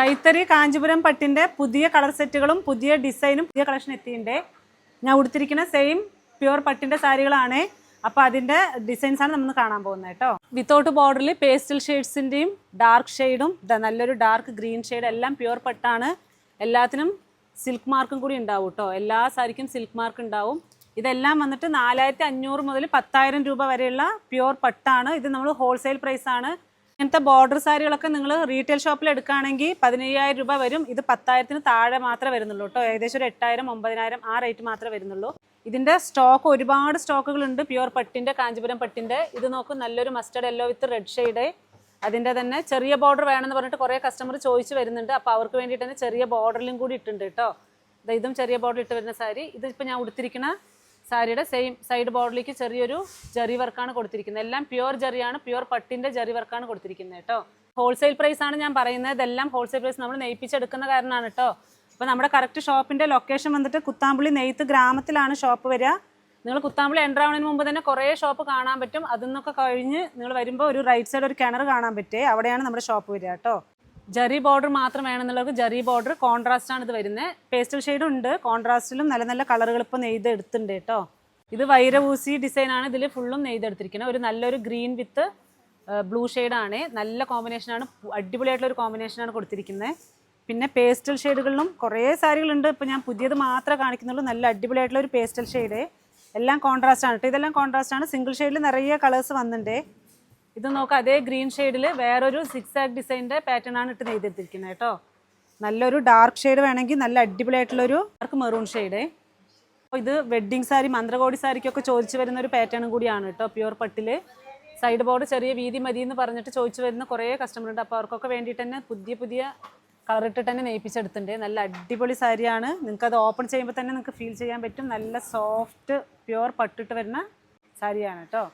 കൈത്തറി കാഞ്ചിപുരം പട്ടിന്റെ പുതിയ കളർ സെറ്റുകളും പുതിയ ഡിസൈനും പുതിയ കളക്ഷൻ എത്തിയിട്ടുണ്ട്. ഞാൻ ഉടുത്തിരിക്കുന്ന സെയിം പ്യുവർ പട്ടിന്റെ സാരികളാണ്. അപ്പോൾ അതിന്റെ ഡിസൈൻസ് ആണ് നമ്മൾ കാണാൻ പോകുന്നത് കേട്ടോ. വിത്തൗട്ട് ബോർഡറിൽ പേസ്റ്റൽ ഷെയ്ഡ്സിന്റെയും ഡാർക്ക് ഷെയ്ഡും നല്ലൊരു ഡാർക്ക് ഗ്രീൻ ഷെയ്ഡ് എല്ലാം പ്യുവർ പട്ടാണ്. എല്ലാത്തിനും സിൽക്ക് മാർക്കും കൂടി ഉണ്ടാവും കേട്ടോ. എല്ലാ സാരിക്കും സിൽക്ക് മാർക്ക് ഉണ്ടാവും. ഇതെല്ലാം വന്നിട്ട് നാലായിരത്തി അഞ്ഞൂറ് മുതൽ പത്തായിരം രൂപ വരെയുള്ള പ്യുവർ പട്ടാണ്. ഇത് നമ്മൾ ഹോൾസെയിൽ പ്രൈസാണ് ഇങ്ങനത്തെ ബോർഡർ സാരികളൊക്കെ നിങ്ങൾ റീറ്റെയിൽ ഷോപ്പിൽ എടുക്കുകയാണെങ്കിൽ പതിനയ്യായിരം രൂപ വരും. ഇത് പത്തായിരത്തിന് താഴെ മാത്രമേ വരുന്നുള്ളൂ കേട്ടോ. ഏകദേശം ഒരു എട്ടായിരം ഒമ്പതിനായിരം ആ റേറ്റ് മാത്രമേ വരുന്നുള്ളൂ. ഇതിന്റെ സ്റ്റോക്ക് ഒരുപാട് സ്റ്റോക്കുകളുണ്ട് പ്യുവർ പട്ടിന്റെ കാഞ്ചിപുരം പട്ടിന്റെ ഇത് നോക്കും നല്ലൊരു mustard yellow with red shade അതിന്റെ തന്നെ ചെറിയ ബോർഡർ വേണമെന്ന് പറഞ്ഞിട്ട് കുറേ കസ്റ്റമർ ചോദിച്ചു വരുന്നുണ്ട്. അപ്പോൾ അവർക്ക് വേണ്ടിയിട്ട് തന്നെ ചെറിയ ബോർഡറിലും കൂടി ഇട്ടുണ്ട് കേട്ടോ. ഇതും ചെറിയ ബോർഡർ ഇട്ട് വരുന്ന സാരി. ഇതിപ്പോൾ ഞാൻ ഉടുത്തിരിക്കുന്ന സാരിയുടെ സെയിം സൈഡ് ബോർഡിലേക്ക് ചെറിയൊരു ജെറി വർക്കാണ് കൊടുത്തിരിക്കുന്നത്. എല്ലാം പ്യുവർ ജെറിയാണ് പ്യുവർ പട്ടിന്റെ ജെറി വർക്കാണ് കൊടുത്തിരിക്കുന്നത് കേട്ടോ. ഹോൾസെയിൽ പ്രൈസ് ആണ് ഞാൻ പറയുന്നത്. ഇതെല്ലാം ഹോൾസെയിൽ പ്രൈസ് നമ്മൾ നെയ്പ്പിച്ചെടുക്കുന്ന കാരണമാണ് കേട്ടോ. അപ്പോൾ നമ്മുടെ കറക്റ്റ് ഷോപ്പിന്റെ ലൊക്കേഷൻ വന്നിട്ട് കുത്താമ്പുള്ളി നെയ്ത്ത് ഗ്രാമത്തിലാണ് ഷോപ്പ് വരിക. നിങ്ങൾ കുത്താമ്പുള്ളി എന്റർ ആവുന്നതിന് മുമ്പ് തന്നെ കുറേ ഷോപ്പ് കാണാൻ പറ്റും. അതിൽ നിന്നൊക്കെ കഴിഞ്ഞ് നിങ്ങൾ വരുമ്പോൾ ഒരു റൈറ്റ് സൈഡ് ഒരു കിണർ കാണാൻ പറ്റേ അവിടെയാണ് നമ്മുടെ ഷോപ്പ് വരിക കേട്ടോ. ജറി ബോർഡർ മാത്രം വേണമെന്നുള്ളവർക്ക് ജറി ബോർഡർ കോൺട്രാസ്റ്റ് ആണ് ഇത് വരുന്നത് പേസ്റ്റൽ ഷെയ്ഡും ഉണ്ട്. കോൺട്രാസ്റ്റിലും നല്ല നല്ല കളറുകൾ ഇപ്പോൾ നെയ്ത് എടുത്തിട്ടുണ്ട് കേട്ടോ. ഇത് വൈരവൂസി ഡിസൈൻ ആണ്. ഇതിൽ ഫുള്ളും നെയ്തെടുത്തിരിക്കുന്നത് ഒരു നല്ലൊരു ഗ്രീൻ വിത്ത് ബ്ലൂ ആണ്. നല്ല കോമ്പിനേഷനാണ് അടിപൊളിയായിട്ടുള്ള ഒരു കോമ്പിനേഷനാണ് കൊടുത്തിരിക്കുന്നത് പിന്നെ പേസ്റ്റൽ ഷെയ്ഡുകളിലും കുറേ സാരികളുണ്ട്. ഇപ്പോൾ ഞാൻ പുതിയത് മാത്രമേ കാണിക്കുന്നുള്ളൂ. നല്ല അടിപൊളിയായിട്ടുള്ള ഒരു പേസ്റ്റൽ ഷെയ്ഡ് എല്ലാം കോൺട്രാസ്റ്റ് ആണ് കേട്ടോ ഇതെല്ലാം കോൺട്രാസ്റ്റ് ആണ്. സിംഗിൾ ഷെയ്ഡിൽ നിറയെ കളേഴ്സ് വന്നിട്ടുണ്ട് ഇത് നോക്കാം അതേ ഗ്രീൻ ഷെയ്ഡിൽ വേറൊരു സിക്സ് ആക് ഡിസൈന്റെ പാറ്റേൺ ആണ് ഇട്ട് നെയ്തെടുത്തിരിക്കുന്നത് കേട്ടോ. നല്ലൊരു ഡാർക്ക് ഷെയ്ഡ് വേണമെങ്കിൽ നല്ല അടിപൊളിയായിട്ടുള്ളൊരു ഡാർക്ക് മെറൂൺ ഷെയ്ഡ് അപ്പോൾ ഇത് വെഡ്ഡിങ് സാരി മന്ത്രകോടി സാരിക്കൊക്കെ ചോദിച്ചു വരുന്ന ഒരു പാറ്റേണും കൂടിയാണ് കേട്ടോ പ്യുവർ പട്ടിൽ സൈഡ് ബോർഡ് ചെറിയ വീതി മതി എന്ന് പറഞ്ഞിട്ട് ചോദിച്ചു വരുന്ന കുറേ കസ്റ്റമർ ഉണ്ട്. അപ്പോൾ അവർക്കൊക്കെ വേണ്ടിയിട്ട് തന്നെ പുതിയ പുതിയ കളർ ഇട്ടിട്ട് തന്നെ നെയ്പ്പിച്ചെടുത്തിട്ടുണ്ട് നല്ല അടിപൊളി സാരിയാണ്. നിങ്ങൾക്ക് അത് ഓപ്പൺ ചെയ്യുമ്പോൾ തന്നെ നിങ്ങൾക്ക് ഫീൽ ചെയ്യാൻ പറ്റും. നല്ല സോഫ്റ്റ് പ്യുവർ പട്ടിട്ട് വരുന്ന സാരിയാണ് കേട്ടോ.